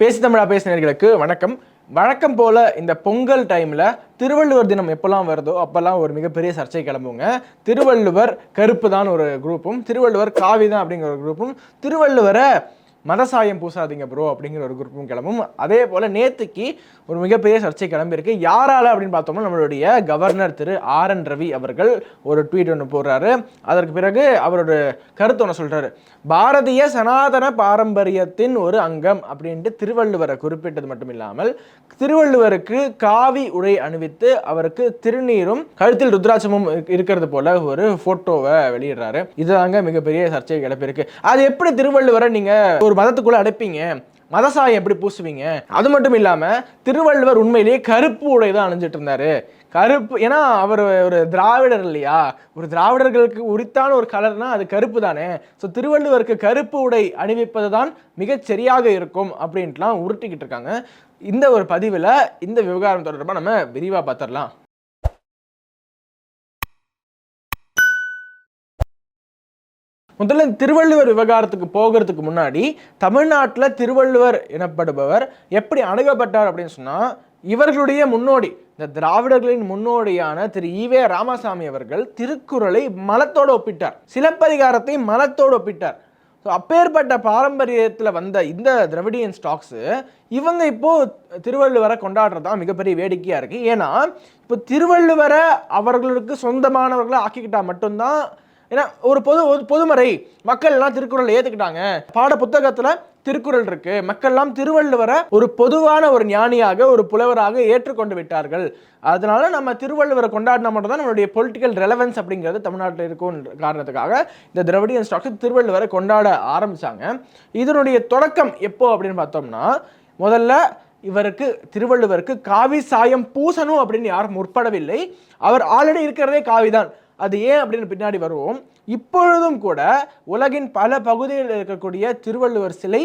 பேசி தமிழா பேசினர்களுக்கு வணக்கம். வழக்கம் போல இந்த பொங்கல் டைமில் திருவள்ளுவர் தினம் எப்போல்லாம் வருதோ அப்போல்லாம் ஒரு மிகப்பெரிய சர்ச்சை கிளம்புங்க. திருவள்ளுவர் கருப்பு தான் ஒரு குரூப்பும் திருவள்ளுவர் காவி தான் அப்படிங்கிற ஒரு குரூப்பும் திருவள்ளுவரை மதசாயம் பூசாதீங்க ப்ரோ அப்படிங்கிற ஒரு குரூப்பும் கிளம்பும். அதே போல் நேத்துக்கு ஒரு மிகப்பெரிய சர்ச்சை கிளம்பியிருக்கு. யாரால அப்படின்னு பார்த்தோம்னா நம்மளுடைய governor Thiru R N Ravi அவர்கள் ஒரு ட்வீட் ஒன்று போடுறாரு. அதற்கு பிறகு அவரோட கருத்து ஒன்று சொல்றாரு. பாரதிய சனாதன பாரம்பரியத்தின் ஒரு அங்கம் அப்படின்ட்டு திருவள்ளுவரை குறிப்பிட்டது மட்டும் இல்லாமல் திருவள்ளுவருக்கு காவி உடை அணிவித்து அவருக்கு திருநீரும் கழுத்தில் ருத்ராட்சமும் இருக்கிறது போல ஒரு ஃபோட்டோவை வெளியிடுறாரு. இதுதாங்க மிகப்பெரிய சர்ச்சை கிளப்பியிருக்கு. அது எப்படி திருவள்ளுவரை நீங்க ஒரு மதத்துக்குள்ளே அடைப்பீங்க. மதசாயம் எப்படி பூசுவீங்க? அது மட்டும் இல்லாமல் திருவள்ளுவர் உண்மையிலேயே கருப்பு உடை தான் அணிஞ்சிட்டு இருந்தாரு. கருப்பு ஏன்னா அவர் ஒரு திராவிடர் இல்லையா? ஒரு திராவிடர்களுக்கு உரித்தான ஒரு கலர்னா அது கருப்பு தானே? ஸோ திருவள்ளுவருக்கு கருப்பு உடை அணிவிப்பது தான் மிகச் சரியாக இருக்கும் அப்படின்ட்டுலாம் உருட்டிக்கிட்டு இருக்காங்க. இந்த ஒரு பதிவில் இந்த விவகாரம் தொடர்பாக நம்ம விரிவாக பார்த்துடலாம் முதல்ல திருவள்ளுவர் விவகாரத்துக்கு போகிறதுக்கு முன்னாடி தமிழ்நாட்டில் திருவள்ளுவர் எனப்படுபவர் எப்படி அணுகப்பட்டார் அப்படின்னு சொன்னால் இவர்களுடைய முன்னோடி இந்த திராவிடர்களின் முன்னோடியான திரு ஈவே ராமசாமி அவர்கள் திருக்குறளை மலத்தோடு ஒப்பிட்டார். சிலப்பதிகாரத்தை மலத்தோடு ஒப்பிட்டார். ஸோ அப்பேற்பட்ட பாரம்பரியத்தில் வந்த இந்த திரவிடியன் ஸ்டாக்ஸு இவங்க இப்போ திருவள்ளுவரை கொண்டாடுறது தான் மிகப்பெரிய வேடிக்கையாக இருக்குது ஏன்னா இப்போ திருவள்ளுவரை அவர்களுக்கு சொந்தமானவர்களை ஆக்கிக்கிட்டால் மட்டும்தான் ஏன்னா ஒரு பொது ஒரு பொதுமறை மக்கள் எல்லாம் திருக்குறள் ஏத்துக்கிட்டாங்க. பாட புத்தகத்துல திருக்குறள் இருக்கு. மக்கள் எல்லாம் திருவள்ளுவரை ஒரு பொதுவான ஒரு ஞானியாக ஒரு புலவராக ஏற்றுக்கொண்டு விட்டார்கள். அதனால நம்ம திருவள்ளுவரை கொண்டாடினா மட்டும் தான் நம்மளுடைய பொலிட்டிக்கல் ரெலவன்ஸ் அப்படிங்கிறது தமிழ்நாட்டில் இருக்கும் காரணத்துக்காக இந்த திரவிடியன் ஸ்டாக்ஸ் திருவள்ளுவரை கொண்டாட ஆரம்பிச்சாங்க. இதனுடைய தொடக்கம் எப்போ அப்படின்னு பார்த்தோம்னா முதல்ல இவருக்கு திருவள்ளுவருக்கு காவி சாயம் பூசணும் அப்படின்னு யாரும் முற்படவில்லை. அவர் ஆல்ரெடி இருக்கிறதே காவிதான். அது ஏன் அப்படின்னு பின்னாடி வருவோம். இப்பொழுதும் கூட உலகின் பல பகுதிகளில் இருக்கக்கூடிய திருவள்ளுவர் சிலை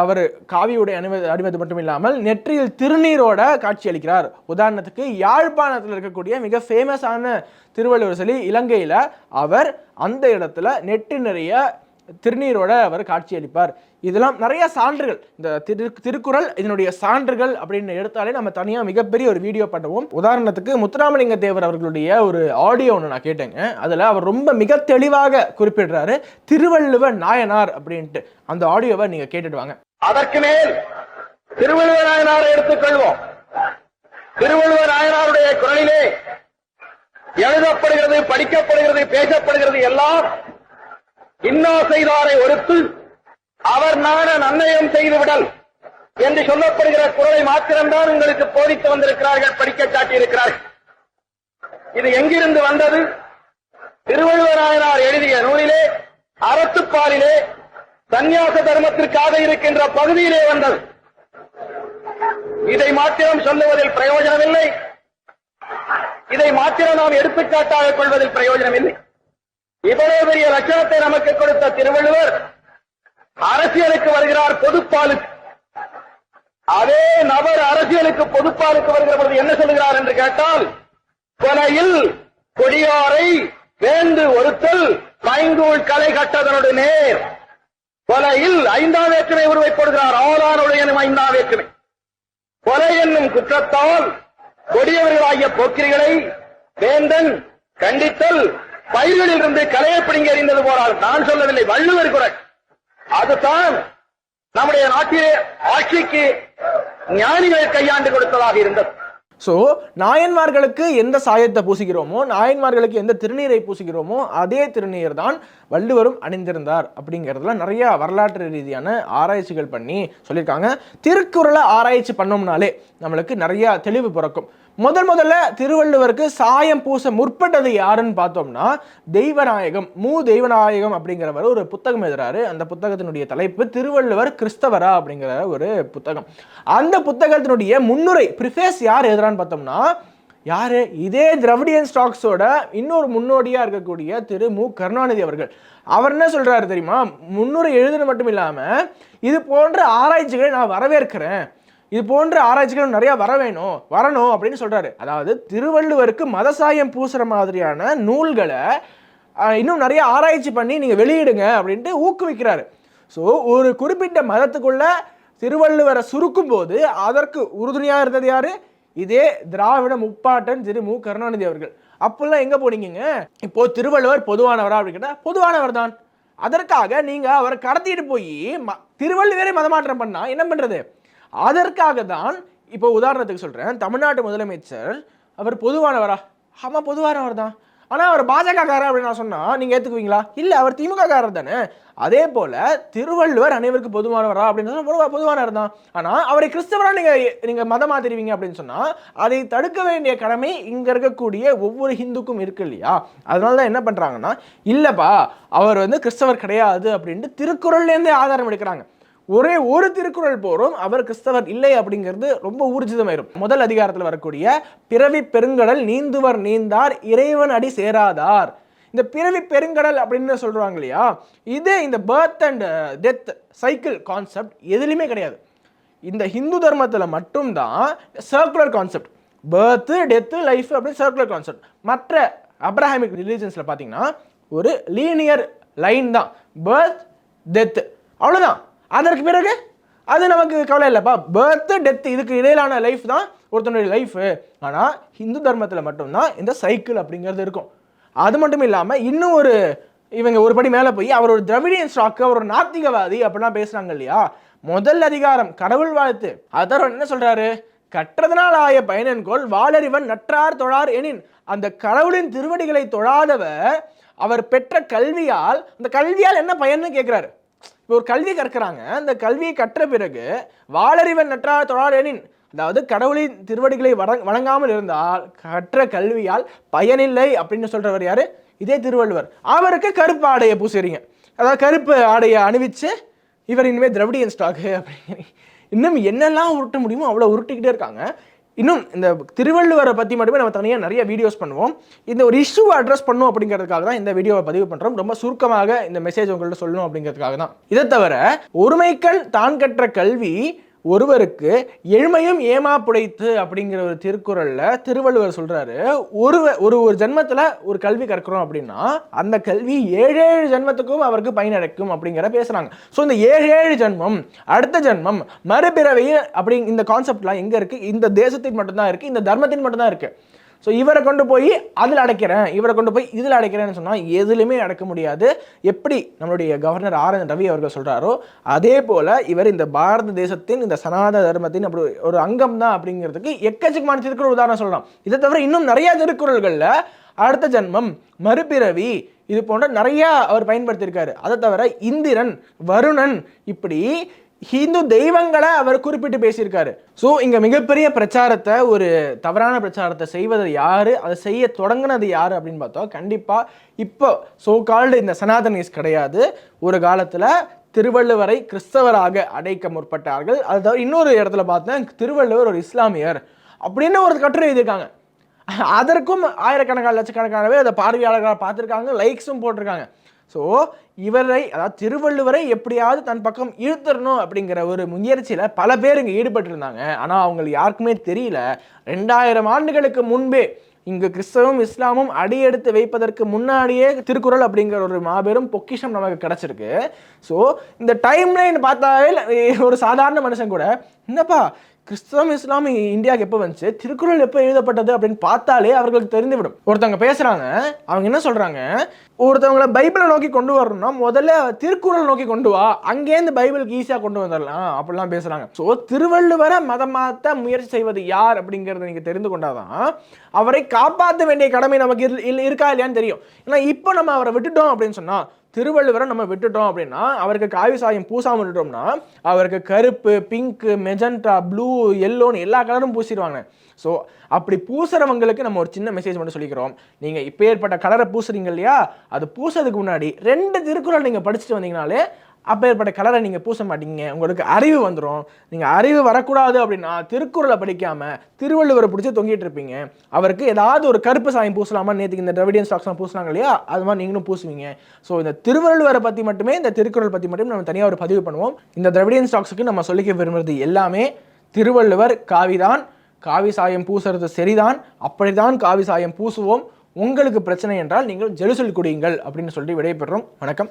அவர் காவியுடைய அணிவது அணிவது மட்டும் இல்லாமல் நெற்றியில் திருநீரோட காட்சி அளிக்கிறார். உதாரணத்துக்கு யாழ்ப்பாணத்தில் இருக்கக்கூடிய மிக ஃபேமஸான திருவள்ளுவர் சிலை இலங்கையில் அவர் அந்த இடத்துல நெற்றி நிறைய திருநீரோட அவர் காட்சியளிப்பார். இதெல்லாம் நிறைய சான்றுகள். இந்த திரு திருக்குறள் இதனுடைய சான்றுகள் அப்படின்னு எடுத்தாலே நம்ம தனியாக மிகப்பெரிய ஒரு வீடியோ பண்ணுவோம். உதாரணத்துக்கு முத்துராமலிங்க தேவர் அவர்களுடைய ஒரு ஆடியோ ஒன்று நான் கேட்டேங்க. அதில் அவர் ரொம்ப மிக தெளிவாக குறிப்பிடுறாரு. திருவள்ளுவர் நாயனார் அப்படின்ட்டு. அந்த ஆடியோவை நீங்கள் கேட்டுட்டு வாங்க அதற்கு மேல் திருவள்ளுவர் நாயனாரை எடுத்துக்கொள்வோம். திருவள்ளுவர் நாயனாருடைய குரலிலே எழுதப்படுகிறது படிக்கப்படுகிறது பேசப்படுகிறது எல்லாம் இன்னா செய்தாரை ஒருத்து அவர் நான நன்னயம் செய்துவிடல் என்று சொல்லப்படுகிற குரலை மாத்திரம்தான் உங்களுக்கு போதித்து வந்திருக்கிறார்கள் படிக்க காட்டியிருக்கிறார்கள் இது எங்கிருந்து வந்தது? திருவள்ளுவராயனார் எழுதிய நூலிலே அறத்துப்பாலிலே சந்நியாச தர்மத்திற்காக இருக்கின்ற பகுதியிலே வந்தது. இதை மாத்திரம் சொல்லுவதில் பிரயோஜனமில்லை. இதை மாத்திரம் நாம் எடுத்துக்காட்டாக கொள்வதில் பிரயோஜனமில்லை. இவ்வளவு பெரிய லட்சணத்தை நமக்கு கொடுத்த திருவள்ளுவர் அரசியலுக்கு வருகிறார் பொதுப்பாலுக்கு. அதே நபர் அரசியலுக்கு பொதுப்பாலுக்கு வருகிற பொழுது என்ன சொல்லுகிறார் என்று கேட்டால் கொலையில் கொடியாரை வேந்து ஒருத்தல் பைங்கூழ் கலை கட்டதனுடைய நேர். கொலையில் ஐந்தாம் வேற்றுமை உருவைப்படுகிறார் ஆளானுடைய ஐந்தாம் வேற்றுமை. கொலை என்னும் குற்றத்தால் கொடியவர்களாகிய போக்கிரிகளை வேந்தன் கண்டித்தல் பயிர்களிலிருந்து கலையை பிடிங்க எறிந்தது போனால் நான் சொல்லவில்லை வள்ளுவர் குரல். அதுதான் நம்முடைய நாட்டிலே ஆட்சிக்கு ஞானிகள் கையாண்டு கொடுத்ததாக இருந்தது. ஸோ நாயன்மார்களுக்கு எந்த சாயத்தை பூசுகிறோமோ நாயன்மார்களுக்கு எந்த திருநீரை பூசுகிறோமோ அதே திருநீர் தான் வள்ளுவரும் அணிந்திருந்தார் அப்படிங்கிறதுல நிறைய வரலாற்று ரீதியான ஆராய்ச்சிகள் பண்ணி சொல்லியிருக்காங்க. திருக்குறளை ஆராய்ச்சி பண்ணோம்னாலே நம்மளுக்கு நிறைய தெளிவு பிறக்கும். முதல் முதல்ல திருவள்ளுவருக்கு சாயம் பூச முற்பட்டது யாருன்னு பார்த்தோம்னா தெய்வநாயகம் மூ தெய்வநாயகம் அப்படிங்கிறவர் ஒரு புத்தகம் எழுதுறாரு. அந்த புத்தகத்தினுடைய தலைப்பு திருவள்ளுவர் கிறிஸ்தவரா அப்படிங்கிற ஒரு புத்தகம். அந்த புத்தகத்தினுடைய முன்னுரை ப்ரிஃபேஸ் யார் எழுதுறான்னு பார்த்தோம்னா யார்? இதே திரவிடியன் ஸ்டாக்ஸோட இன்னொரு முன்னோடியாக இருக்கக்கூடிய திரு மு கருணாநிதி அவர்கள். அவர் என்ன சொல்கிறாரு தெரியுமா? முன்னுரை எழுதுன மட்டும் இல்லாமல் இது போன்ற ஆராய்ச்சிகளை நான் வரவேற்கிறேன். இது போன்ற ஆராய்ச்சிகள் நிறைய வர வேணும் வரணும் அப்படின்னு சொல்றாரு. அதாவது திருவள்ளுவருக்கு மதசாயம் பூசுற மாதிரியான நூல்களை இன்னும் நிறைய ஆராய்ச்சி பண்ணி நீங்க வெளியிடுங்க அப்படின்ட்டு ஊக்குவிக்கிறாரு. ஸோ ஒரு குறிப்பிட்ட மதத்துக்குள்ள திருவள்ளுவரை சுருக்கும் போது அதற்கு உறுதுணையாக இருந்தது யாரு? இதே திராவிட முப்பாட்டன் திரு மு. கருணாநிதி அவர்கள். அப்பெல்லாம் எங்க போனீங்க இப்போ திருவள்ளுவர் பொதுவானவரா அப்படின்னு பொதுவானவர் தான். அதற்காக நீங்க அவரை கடத்திட்டு போய் ம- திருவள்ளுவரை மதமாற்றம் பண்ணா என்ன பண்றது? அதற்காக தான் இப்போ உதாரணத்துக்கு சொல்கிறேன் தமிழ்நாட்டு முதலமைச்சர் அவர் பொதுவானவரா? ஆமாம் பொதுவானவர் தான் ஆனால் அவர் பாஜக காரர் அப்படின்னு நான் சொன்னால் நீங்கள் ஏற்றுக்குவீங்களா இல்லை அவர் திமுக காரர் தானே? அதே போல் திருவள்ளுவர் அனைவருக்கு பொதுவானவரா அப்படின்னு சொன்னால் பொதுவானவர் தான் ஆனால் அவரை கிறிஸ்தவராக நீங்கள் நீங்கள் மதம் மாத்திருவீங்க அப்படின்னு சொன்னால் அதை தடுக்க வேண்டிய கடமை இங்கே இருக்கக்கூடிய ஒவ்வொரு ஹிந்துக்கும் இருக்கு இல்லையா? அதனால தான் என்ன பண்ணுறாங்கன்னா இல்லைப்பா அவர் வந்து கிறிஸ்தவர் கிடையாது அப்படின்ட்டு திருக்குறள்லேருந்தே ஆதாரம் எடுக்கிறாங்க. ஒரே ஒரு திருக்குறள் போரும் அவர் கிறிஸ்தவர் இல்லை அப்படிங்கிறது ரொம்ப ஊர்ஜிதமாயிரும். முதல் அதிகாரத்தில் வரக்கூடிய பிறவி பெருங்கடல் நீந்துவர் நீந்தார் இறைவன் அடி சேராதார். இந்த பிறவி பெருங்கடல் அப்படின்னு சொல்றாங்க இல்லையா? இது இந்த birth and death cycle concept எதுலையுமே கிடையாது. இந்த ஹிந்து தர்மத்தில் மட்டும்தான் circular concept birth death life அப்படின்னு சர்க்குலர் கான்செப்ட் மற்ற அப்ரஹாமிக் ரிலீஜன்ஸில் பார்த்தீங்கன்னா ஒரு லீனியர் லைன் தான். பர்த் டெத்து அவ்வளோதான் அதற்கு பிறகு அது நமக்கு கவலை இல்லைப்பா பர்த் டெத் இதுக்கு இடையிலான லைஃப் தான் ஒருத்தனுடைய லைஃபு ஆனால் ஹிந்து தர்மத்தில் மட்டும்தான் இந்த சைக்கிள் அப்படிங்கிறது இருக்கும். அது மட்டும் இல்லாமல் இன்னும் ஒரு இவங்க ஒரு படி மேலே போய் அவர் ஒரு திரவிடியன் ஸ்டாக்கு அவர் ஒரு நாத்திகவாதி அப்படிலாம் பேசுகிறாங்க இல்லையா? முதல் அதிகாரம் கடவுள் வாழ்த்து. அதர் என்ன சொல்கிறாரு கற்றதனால் ஆய பயனன்கோள் வாளறிவன் நற்றார் தொழார் எனின். அந்த கடவுளின் திருவடிகளை தொழாதவர் அவர் பெற்ற கல்வியால் அந்த கல்வியால் என்ன பயன்னு கேட்குறாரு இப்போ ஒரு கல்வி கற்கிறாங்க. அந்த கல்வியை கற்ற பிறகு வாளறிவன் நற்றார் தொழார் அதாவது கடவுளின் திருவடிகளை வணங் வணங்காமல் இருந்தால் கற்ற கல்வியால் பயனில்லை அப்படின்னு சொல்றவர் யாரு? இதே திருவள்ளுவர். அவருக்கு கருப்பு ஆடையை பூசுறீங்க அதாவது கருப்பு ஆடையை அணிவிச்சு இவர் இனிமேல் திரவிடியன் ஸ்டாக்கு அப்படிங்கிறீங்க இன்னும் என்னெல்லாம் உருட்ட முடியுமோ அவ்வளோ உருட்டிக்கிட்டே இருக்காங்க. இன்னும் இந்த திருவள்ளுவரை பற்றி மட்டுமே நம்ம தனியாக நிறைய வீடியோஸ் பண்ணுவோம். இந்த ஒரு இஷ்யூவை அட்ரஸ் பண்ணும் அப்படிங்கிறதுக்காக தான் இந்த வீடியோவை பதிவு பண்ணுறோம் ரொம்ப சுருக்கமாக இந்த மெசேஜ் உங்கள்கிட்ட சொல்லணும் அப்படிங்கிறதுக்காக தான். இதை தவிர ஒருமைக்கண் தான் கற்ற கல்வி ஒருவருக்கு எழுமையும் ஏமா புடைத்து அப்படிங்கிற ஒரு திருக்குறளில் திருவள்ளுவர் சொல்கிறாரு ஒரு ஒரு ஒரு ஜென்மத்தில் ஒரு கல்வி கற்கிறோம் அப்படின்னா அந்த கல்வி ஏழு ஏழு ஜென்மத்துக்கும் அவருக்கு பயனடைக்கும் அப்படிங்கிற பேசுகிறாங்க ஸோ இந்த ஏழு ஏழு ஜென்மம் அடுத்த ஜென்மம் மறுபிறவி அப்படி இந்த கான்செப்ட்லாம் எங்கே இருக்குது இந்த தேசத்தின் மட்டும்தான் இருக்குது இந்த தர்மத்தின் மட்டும்தான் இருக்குது ஸோ இவரை கொண்டு போய் அதில் அடைக்கிறேன் இவரை கொண்டு போய் இதில் அடைக்கிறேன்னு சொன்னால் எதுலையுமே அடைக்க முடியாது. எப்படி நம்மளுடைய கவர்னர் ஆர் என் ரவி அவர்கள் சொல்கிறாரோ அதே போல் இவர் இந்த பாரத தேசத்தின் இந்த சனாத தர்மத்தின் அப்படி ஒரு அங்கம் தான் அப்படிங்கிறதுக்கு எக்கச்சக்கமான திருக்குறள் உதாரணம் சொல்லலாம். இதை தவிர இன்னும் நிறைய திருக்குறள்களில் அடுத்த ஜென்மம் மறுபிறவி இது போன்ற நிறையா அவர் பயன்படுத்தியிருக்காரு. அதை தவிர இந்திரன் வருணன் இப்படி ஹிந்து தெய்வங்களை அவர் குறிப்பிட்டு பேசியிருக்காரு. ஸோ இங்க மிகப்பெரிய பிரச்சாரத்தை ஒரு தவறான பிரச்சாரத்தை செய்வது யாரு? அதை செய்ய தொடங்கினது யாரு அப்படின்னு பார்த்தா கண்டிப்பா இப்போ சோ கால்டு இந்த சனாதனிஸ் கிடையாது. ஒரு காலத்துல திருவள்ளுவரை கிறிஸ்தவராக அடைக்க முற்பட்டார்கள். அது தவிர இன்னொரு இடத்துல பார்த்தேன் திருவள்ளுவர் ஒரு இஸ்லாமியர் அப்படின்னு ஒரு கட்டுரை எழுதியிருக்காங்க. அதற்கும் ஆயிரக்கணக்கான லட்சக்கணக்கான பேர் அதை பார்வையாளர்களாக பார்த்துருக்காங்க லைக்ஸும் போட்டிருக்காங்க. ஸோ இவரை அதாவது திருவள்ளுவரை எப்படியாவது தன் பக்கம் இழுத்துடணும் அப்படிங்கிற ஒரு முயற்சியில் பல பேர் இங்கே ஈடுபட்டிருந்தாங்க. ஆனால் அவங்களுக்கு யாருக்குமே தெரியல. ரெண்டாயிரம் ஆண்டுகளுக்கு முன்பே இங்கு கிறிஸ்தவம் இஸ்லாமும் அடியெடுத்து வைப்பதற்கு முன்னாடியே திருக்குறள் அப்படிங்கிற ஒரு மாபெரும் பொக்கிஷம் நமக்கு கிடச்சிருக்கு. ஸோ இந்த டைம் லைன் பார்த்தாவே ஒரு சாதாரண மனுஷன் கூட என்னப்பா கிறிஸ்தவம் இஸ்லாம் இந்தியாவுக்கு எப்போ வந்துச்சு? திருக்குறள் எப்போ எழுதப்பட்டது அப்படின்னு பார்த்தாலே அவர்களுக்கு தெரிந்துவிடும். ஒருத்தவங்க பேசுகிறாங்க அவங்க என்ன சொல்கிறாங்க ஒருத்தவங்கள பைபிளை நோக்கி கொண்டு வரணும்னா முதல்ல திருக்குறள் நோக்கி கொண்டு வா அங்கேருந்து பைபிளுக்கு ஈஸியாக கொண்டு வந்துடலாம் அப்படிலாம் பேசுகிறாங்க ஸோ திருவள்ளுவரை மதம் மாற்ற முயற்சி செய்வது யார் அப்படிங்கிறத நீங்கள் தெரிந்து கொண்டாதான் அவரை காப்பாற்ற வேண்டிய கடமை நமக்கு இருக்கா இல்லையான்னு தெரியும். ஏன்னா இப்போ நம்ம அவரை விட்டுட்டோம் அப்படின்னு சொன்னால் திருவள்ளுவரை நம்ம விட்டுட்டோம் அப்படின்னா அவருக்கு காவி சாயம் பூசாமல் விட்டுட்டோம்னா அவருக்கு கருப்பு பிங்க்கு மெஜண்டா ப்ளூ எல்லோன்னு எல்லா கலரும் பூசிடுவாங்க. ஸோ அப்படி பூசுறவங்களுக்கு நம்ம ஒரு சின்ன மெசேஜ் மட்டும் சொல்லிக்கிறோம். நீங்கள் இப்போ ஏற்பட்ட கலரை பூசுறீங்க இல்லையா? அது பூசதுக்கு முன்னாடி ரெண்டு திருக்குறள் நீங்கள் படிச்சுட்டு வந்தீங்கனாலே அப்பேற்பட்ட கலரை நீங்கள் பூச மாட்டீங்க. உங்களுக்கு அறிவு வந்துடும் நீங்கள் அறிவு வரக்கூடாது அப்படின்னா திருக்குறளை படிக்காமல் திருவள்ளுவரை பிடிச்சி தொங்கிட்டு இருப்பீங்க. அவருக்கு ஏதாவது ஒரு கருப்பு சாயம் பூசலாமா? நேற்றுக்கு இந்த டிரவிடியன் ஸ்டாக்ஸ்லாம் பூசினாங்க இல்லையா? அது மாதிரி நீங்களும் பூசுவீங்க. ஸோ இந்த திருவள்ளுவரை பற்றி மட்டுமே இந்த திருக்குறள் பற்றி மட்டும் நம்ம தனியாக ஒரு பதிவு பண்ணுவோம். இந்த திரவிடியன் ஸ்டாக்ஸுக்கு நம்ம சொல்லிக்க விரும்புறது எல்லாமே திருவள்ளுவர் காவிதான். காவி சாயம் பூசுறது சரிதான். அப்படிதான் காவி சாயம் பூசுவோம். உங்களுக்கு பிரச்சனை என்றால் நீங்கள் ஜெலுசல் குடியுங்கள் அப்படின்னு சொல்லிட்டு விடைபெறுறோம். வணக்கம்.